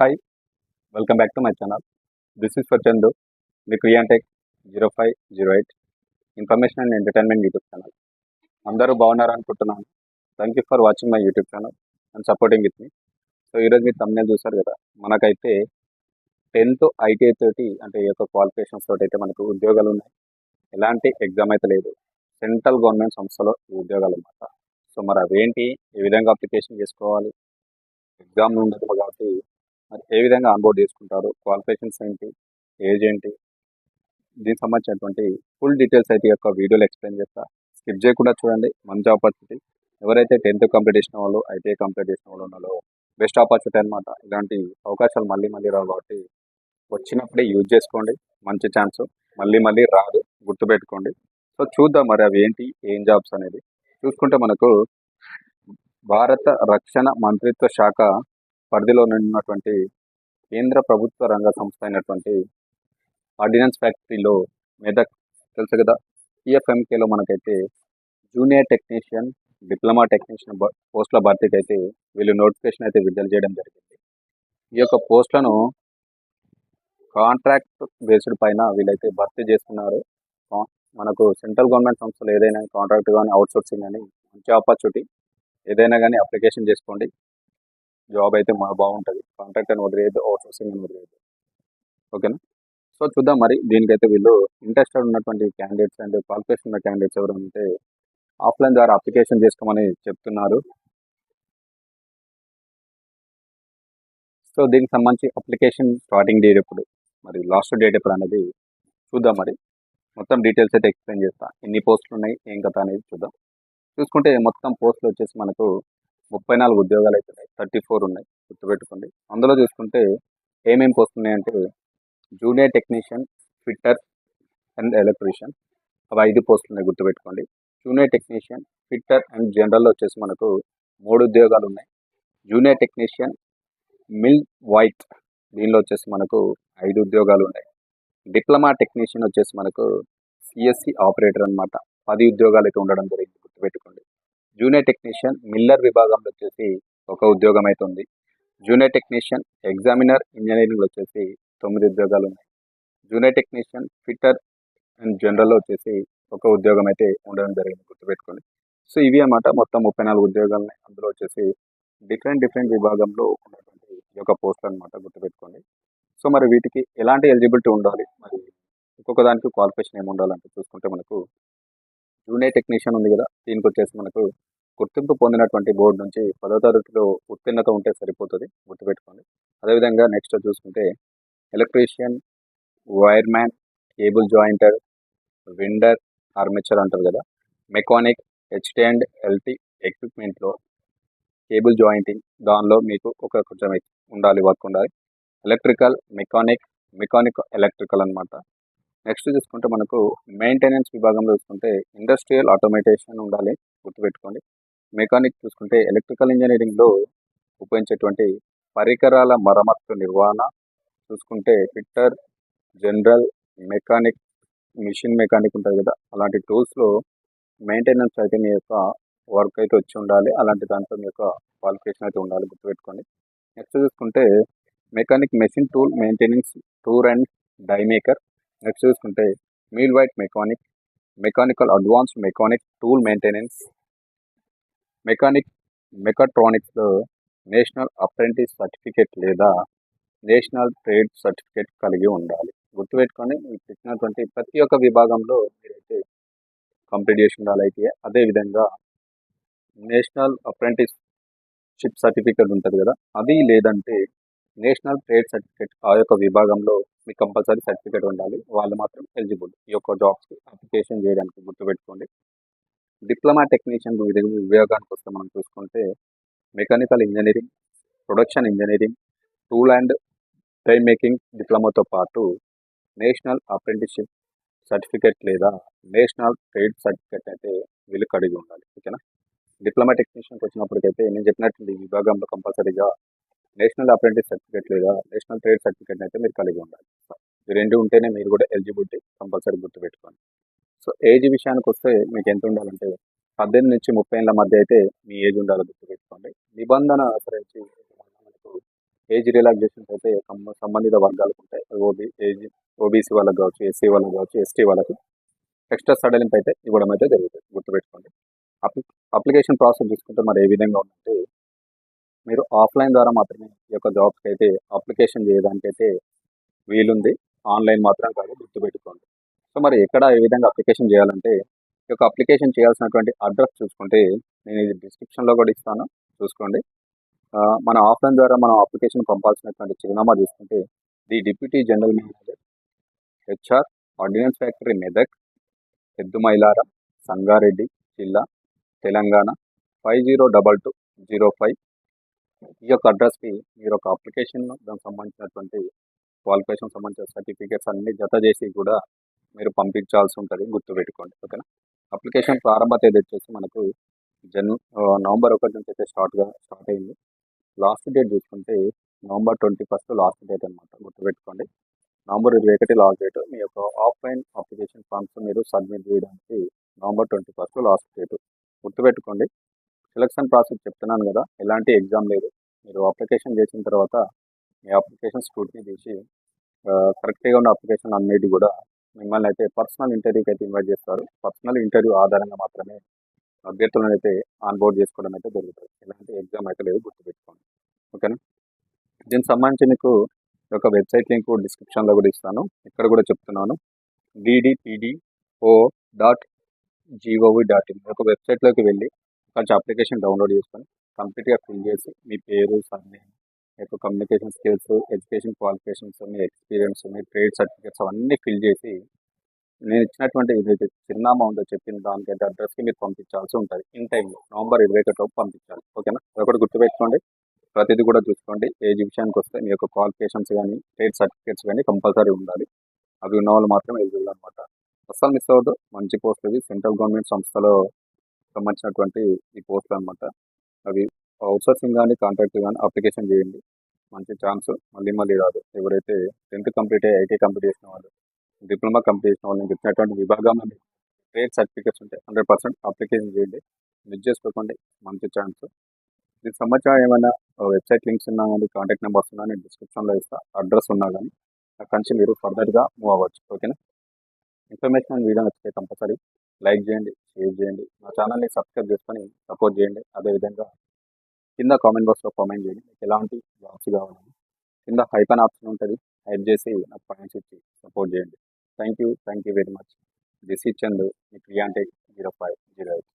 Hi welcome back to my channel this is for Chandu me Kriyantech zero five zero eight information and entertainment YouTube channel అందరూ బాగున్నారు అనుకుంటున్నాను. Thank you for watching my YouTube channel and supporting with me so ఈరోజు మీరు తమ్మునే చూసారు కదా మనకైతే tenth ITI తోటి అంటే ఈ యొక్క క్వాలిఫికేషన్స్ తోటి అయితే మనకు ఉద్యోగాలు ఉన్నాయి ఎలాంటి ఎగ్జామ్ అయితే లేదు. సెంట్రల్ గవర్నమెంట్ సంస్థలో ఉద్యోగాలు అన్నమాట సో మరి అవేంటి? ఏ విధంగా అప్లికేషన్ చేసుకోవాలి? ఎగ్జామ్ ఉండదు కాబట్టి మరి ఏ విధంగా ఆన్బోర్డ్ చేసుకుంటారు క్వాలిఫికేషన్స్ ఏంటి ఏజ్ ఏంటి దీనికి సంబంధించినటువంటి ఫుల్ డీటెయిల్స్ అయితే యొక్క వీడియోలో ఎక్స్ప్లెయిన్ చేస్తా. స్కిప్ చేయకుండా చూడండి మంచి ఆపర్చునిటీ ఎవరైతే టెన్త్ కంప్లీట్ చేసిన వాళ్ళు ఐటీఐ కంప్లీట్ చేసిన వాళ్ళు ఉన్నారో బెస్ట్ ఆపర్చునిటీ అనమాట ఇలాంటి అవకాశాలు మళ్ళీ మళ్ళీ రావు కాబట్టి వచ్చినప్పుడే యూజ్ చేసుకోండి మంచి ఛాన్స్ మళ్ళీ మళ్ళీ రాదు గుర్తుపెట్టుకోండి. సో చూద్దాం మరి అవి ఏంటి ఏం జాబ్స్ అనేది. చూసుకుంటే మనకు భారత రక్షణ మంత్రిత్వ శాఖ పరిధిలో ఉన్నటువంటి కేంద్ర ప్రభుత్వ రంగ సంస్థ అయినటువంటి ఆర్డినెన్స్ ఫ్యాక్టరీలో మెదక్ తెలుసు కదా? ఈఎఫ్ఎంకేలో మనకైతే జూనియర్ టెక్నీషియన్ డిప్లొమా టెక్నీషియన్ పోస్టుల భర్తీకి అయితే వీళ్ళు నోటిఫికేషన్ అయితే విడుదల చేయడం జరిగింది. ఈ యొక్క పోస్టులను కాంట్రాక్ట్ బేస్డ్ పైన వీళ్ళైతే భర్తీ చేస్తున్నారు. కా- మనకు సెంట్రల్ గవర్నమెంట్ సంస్థలు ఏదైనా కాంట్రాక్ట్ కానీ అవుట్సోర్సింగ్ కానీ మంచి ఆపర్చునిటీ ఏదైనా కానీ అప్లికేషన్ చేసుకోండి. జాబ్ అయితే మా బాగుంటుంది. కాంట్రాక్ట్ అని వదిలేదు అవుట్సోర్సింగ్ అని వదిలేదు ఓకేనా సో చూద్దాం మరి. దీనికైతే వీళ్ళు ఇంట్రెస్టెడ్ ఉన్నటువంటి క్యాండిడేట్స్ అండ్ క్వాలిఫికేషన్ ఉన్న క్యాండిడేట్స్ ఎవరు అంటే ఆఫ్లైన్ ద్వారా అప్లికేషన్ చేసుకోమని చెప్తున్నారు. సో దీనికి సంబంధించి అప్లికేషన్ స్టార్టింగ్ డేట్ ఎప్పుడు? మరి లాస్ట్ డేట్ ఎప్పుడు అనేది చూద్దాం మరి. మొత్తం డీటెయిల్స్ అయితే ఎక్స్ప్లెయిన్ చేస్తా. ఎన్ని పోస్టులు ఉన్నాయి? ఏం కథ అనేది చూద్దాం. చూసుకుంటే మొత్తం పోస్టులు వచ్చేసి మనకు ముప్పై నాలుగు ఉద్యోగాలు అయితే ఉన్నాయి థర్టీ ఫోర్ ఉన్నాయి గుర్తుపెట్టుకోండి. అందులో చూసుకుంటే ఏమేమి పోస్తున్నాయి అంటే junior technician fitter and electrician అవి ఐదు పోస్టులు ఉన్నాయి గుర్తుపెట్టుకోండి. జూనియర్ టెక్నీషియన్ ఫిట్టర్ అండ్ జనరల్లో వచ్చేసి మనకు మూడు ఉద్యోగాలు ఉన్నాయి. జూనియర్ టెక్నీషియన్ మిల్ వైట్ దీనిలో వచ్చేసి మనకు ఐదు ఉద్యోగాలు ఉన్నాయి. డిప్లొమా టెక్నీషియన్ వచ్చేసి మనకు సిఎస్సి ఆపరేటర్ అనమాట పది ఉద్యోగాలు అయితే ఉండడం జరిగింది గుర్తుపెట్టుకోండి. జూనియర్ టెక్నీషియన్ మిల్లర్ విభాగంలో వచ్చేసి ఒక ఉద్యోగం అయితే ఉంది. జూనియర్ టెక్నీషియన్ ఎగ్జామినర్ ఇంజనీరింగ్లో వచ్చేసి తొమ్మిది ఉద్యోగాలు ఉన్నాయి. జూనియర్ టెక్నీషియన్ ఫిట్టర్ అండ్ జనరల్లో వచ్చేసి ఒక ఉద్యోగం అయితే ఉండడం జరిగింది గుర్తుపెట్టుకోండి సో ఇవి అన్నమాట మొత్తం ముప్పై నాలుగు ఉద్యోగాలు ఉన్నాయి అందులో వచ్చేసి డిఫరెంట్ డిఫరెంట్ విభాగంలో ఉన్నటువంటి ఈ యొక్క పోస్టులు అనమాట గుర్తుపెట్టుకోండి సో మరి వీటికి ఎలాంటి ఎలిజిబిలిటీ ఉండాలి? మరి ఒక్కొక్క దానికి క్వాలిఫికేషన్ ఏమి ఉండాలంటే చూసుకుంటే మనకు జూనియర్ టెక్నీషియన్ ఉంది కదా దీనికి వచ్చేసి మనకు గుర్తింపు పొందినటువంటి బోర్డు నుంచి పదో తరగతిలో ఉత్తీర్ణత ఉంటే సరిపోతుంది గుర్తుపెట్టుకోండి. అదేవిధంగా నెక్స్ట్ చూసుకుంటే electrician wireman cable jointer winder armature అంటారు కదా. మెకానిక్ హెచ్టీ అండ్ ఎల్టీ ఎక్విప్మెంట్లో కేబుల్ జాయింటింగ్ దానిలో మీకు ఒక కొంచెం ఉండాలి వర్క్ ఉండాలి. ఎలక్ట్రికల్ మెకానిక్ మెకానిక్ ఎలక్ట్రికల్ అన్నమాట. నెక్స్ట్ చూసుకుంటే మనకు మెయింటెనెన్స్ విభాగంలో చూసుకుంటే ఇండస్ట్రియల్ ఆటోమేటేషన్ ఉండాలి గుర్తుపెట్టుకోండి. మెకానిక్ చూసుకుంటే ఎలక్ట్రికల్ ఇంజనీరింగ్లో ఉపయోగించేటువంటి పరికరాల మరమ్మత్తు నిర్వహణ చూసుకుంటే fitter general mechanic machine mechanic ఉంటుంది కదా అలాంటి టూల్స్లో మెయింటెనెన్స్ అయితే మీ యొక్క వర్క్ అయితే వచ్చి ఉండాలి. అలాంటి దాంట్లో మీ యొక్క క్వాలిఫికేషన్ అయితే ఉండాలి గుర్తుపెట్టుకోండి. నెక్స్ట్ చూసుకుంటే mechanic machine tool maintenance tool and die maker. Next చూసుకుంటే mill wright mechanic mechanical advanced mechanic tool maintenance mechanic మెకాట్రానిక్స్లో national apprentice certificate లేదా నేషనల్ ట్రేడ్ సర్టిఫికేట్ కలిగి ఉండాలి. గుర్తుపెట్టుకొని మీకు ఇచ్చినటువంటి ప్రతి ఒక్క విభాగంలో మీరైతే కంప్లీట్ చేసి ఉండాలి అయితే అదేవిధంగా నేషనల్ అప్రెంటిస్షిప్ సర్టిఫికేట్ ఉంటుంది కదా అది లేదంటే నేషనల్ ట్రేడ్ సర్టిఫికేట్ ఆ యొక్క విభాగంలో మీకు కంపల్సరీ సర్టిఫికేట్ ఉండాలి. వాళ్ళు మాత్రం ఎలిజిబుల్ ఈ యొక్క జాబ్స్కి అప్లికేషన్ చేయడానికి గుర్తుపెట్టుకోండి. డిప్లొమా టెక్నీషియన్ విభాగానికి వస్తే మనం చూసుకుంటే mechanical engineering production engineering tool and die making డిప్లొమాతో పాటు నేషనల్ అప్రెంటిస్షిప్ సర్టిఫికేట్ లేదా నేషనల్ ట్రేడ్ సర్టిఫికేట్ అయితే వీళ్ళు కలిగి ఉండాలి. ఓకేనా? డిప్లొమా టెక్నీషియన్కి వచ్చినప్పటికైతే నేను చెప్పినట్టు ఈ విభాగంలో కంపల్సరీగా నేషనల్ అప్రెంటిస్ సర్టిఫికేట్ లేదా నేషనల్ ట్రేడ్ సర్టిఫికేట్ అయితే మీరు కలిగి ఉండాలి. ఈ రెండు ఉంటేనే మీరు కూడా ఎలిజిబిలిటీ కంపల్సరీ గుర్తుపెట్టుకోండి. సో ఏజ్ విషయానికి వస్తే మీకు ఎంత ఉండాలంటే పద్దెనిమిది నుంచి ముప్పై ఏళ్ళ మధ్య అయితే మీ ఏజ్ ఉండాలో గుర్తుపెట్టుకోండి. నిబంధన సరించి మనకు ఏజ్ రిలాక్సేషన్స్ అయితే సంబంధిత వర్గాలకు ఉంటాయి ఓబీ ఏజ్ ఓబీసీ వాళ్ళకి కావచ్చు ఎస్సీ వాళ్ళకి కావచ్చు ఎస్టీ వాళ్ళకి ఎక్స్ట్రా సడలింపు అయితే ఇవ్వడం అయితే జరుగుతుంది గుర్తుపెట్టుకోండి. అప్లి అప్లికేషన్ ప్రాసెస్ చూసుకుంటే మరి ఏ విధంగా ఉందంటే మీరు ఆఫ్లైన్ ద్వారా మాత్రమే ఈ యొక్క జాబ్స్కి అయితే అప్లికేషన్ చేయడానికి అయితే వీలుంది. ఆన్లైన్ మాత్రం కాదు గుర్తుపెట్టుకోండి. సో మరి ఎక్కడ ఏ విధంగా అప్లికేషన్ చేయాలంటే ఈ యొక్క అప్లికేషన్ చేయాల్సినటువంటి అడ్రస్ చూసుకుంటే నేను ఇది డిస్క్రిప్షన్లో కూడా ఇస్తాను. చూసుకోండి. మన ఆఫ్లైన్ ద్వారా మనం అప్లికేషన్ పంపాల్సినటువంటి చిరునామా చూసుకుంటే the deputy general manager HR ordnance factory Medak Peddumailara Sangareddy జిల్లా Telangana five zero double two zero five ఈ యొక్క అడ్రస్కి మీరు ఒక అప్లికేషన్ దానికి సంబంధించినటువంటి క్వాలిఫికేషన్ సంబంధించిన సర్టిఫికేట్స్ అన్ని జత చేసి కూడా మీరు పంపించాల్సి ఉంటుంది గుర్తుపెట్టుకోండి ఓకేనా? అప్లికేషన్ ప్రారంభ తేదీ వచ్చేసి మనకు జన్ నవంబర్ ఒకటి నుంచి అయితే స్టార్ట్గా స్టార్ట్ అయింది. లాస్ట్ డేట్ చూసుకుంటే November twenty first last date అనమాట గుర్తుపెట్టుకోండి. నవంబర్ ఇరవై ఒకటి లాస్ట్ డేట్ మీ యొక్క ఆఫ్లైన్ అప్లికేషన్ ఫామ్స్ మీరు సబ్మిట్ చేయడానికి November twenty first last date గుర్తుపెట్టుకోండి. సెలక్షన్ ప్రాసెస్ చెప్తున్నాను కదా ఎలాంటి ఎగ్జామ్ లేదు. మీరు అప్లికేషన్ చేసిన తర్వాత మీ అప్లికేషన్ స్క్రూట్ని తీసి కరెక్ట్గా ఉన్న అప్లికేషన్ అన్నిటి కూడా మిమ్మల్ని అయితే పర్సనల్ ఇంటర్వ్యూకి అయితే ఇన్వైట్ చేస్తారు. పర్సనల్ ఇంటర్వ్యూ ఆధారంగా మాత్రమే అభ్యర్థులను అయితే ఆన్బోర్డ్ చేసుకోవడం అయితే జరుగుతుంది. ఎలాంటి ఎగ్జామ్ అయితే లేదు గుర్తుపెట్టుకోండి. ఓకేనా? దీనికి సంబంధించి మీకు ఒక యొక్క వెబ్సైట్ లింక్ డిస్క్రిప్షన్లో కూడా ఇస్తాను. ఇక్కడ కూడా చెప్తున్నాను. DDPDO dot gov dot in ఒక వెబ్సైట్లోకి వెళ్ళి కొంచెం అప్లికేషన్ డౌన్లోడ్ చేసుకొని కంప్లీట్గా ఫిల్ చేసి మీ పేరు సర్నేమ్ యొక్క కమ్యూనికేషన్ స్కిల్స్ ఎడ్యుకేషన్ క్వాలిఫికేషన్స్ మీ ఎక్స్పీరియన్స్ మీ ట్రేడ్ సర్టిఫికేట్స్ అవన్నీ ఫిల్ చేసి నేను ఇచ్చినటువంటి ఏదైతే చిరునామా ఉందో చెప్పిన దానికైతే అడ్రస్కి మీరు పంపించాల్సి ఉంటుంది. ఇన్ టైంలో నవంబర్ ఇరవై ఒకటి పంపించాలి. ఓకేనా ఒకటి గుర్తుపెట్టుకోండి. ప్రతిదీ కూడా చూసుకోండి. ఏజ్ విషయానికి వస్తే మీ యొక్క క్వాలిఫికేషన్స్ కానీ ట్రేడ్ సర్టిఫికేట్స్ కానీ కంపల్సరీ ఉండాలి. అవి ఉన్న వాళ్ళు మాత్రమే ఎలిజిబుల్ అనమాట అస్సలు మిస్ అవ్వద్దు. మంచి పోస్ట్ ఇది. సెంట్రల్ గవర్నమెంట్ సంస్థలో సంబంధించినటువంటి ఈ పోస్టులు అనమాట అవి అవుట్సోర్సింగ్ కానీ కాంట్రాక్ట్ కానీ అప్లికేషన్ చేయండి. మంచి ఛాన్స్ మళ్ళీ మళ్ళీ రాదు. ఎవరైతే టెన్త్ కంప్లీట్ అయ్యి ఐటీ కంప్లీట్ చేసిన వాళ్ళు డిప్లొమా కంప్లీట్ చేసిన వాళ్ళు నేను చెప్పినటువంటి విభాగంలో ట్రేడ్ సర్టిఫికేట్స్ ఉంటాయి. హండ్రెడ్ పర్సెంట్ అప్లికేషన్ చేయండి. మిస్ చేసుకోకండి. మంచి ఛాన్స్. దీనికి సంబంధించిన ఏమైనా వెబ్సైట్ లింక్స్ ఉన్నా కానీ కాంటాక్ట్ నెంబర్స్ ఉన్నా నేను డిస్క్రిప్షన్లో ఇస్తా. అడ్రస్ ఉన్నా కానీ అక్కడి నుంచి మీరు ఫర్దర్గా మూవ్ అవ్వచ్చు. ఓకేనా? ఇన్ఫర్మేషన్ వీడియో నచ్చితే కంపల్సరీ లైక్ చేయండి షేర్ చేయండి. మా ఛానల్ని సబ్స్క్రైబ్ చేసుకొని సపోర్ట్ చేయండి. అదేవిధంగా కింద కామెంట్ బాక్స్లో కామెంట్ చేయండి. మీకు ఎలాంటి జాబ్స్ కావాలని కింద హైపన్ ఆప్షన్ ఉంటుంది. హైప్ చేసి నాకు పాయింట్స్ ఇచ్చి సపోర్ట్ చేయండి. Thank you thank you very much this ఇచ్చందు me Kriyantech zero five zero eight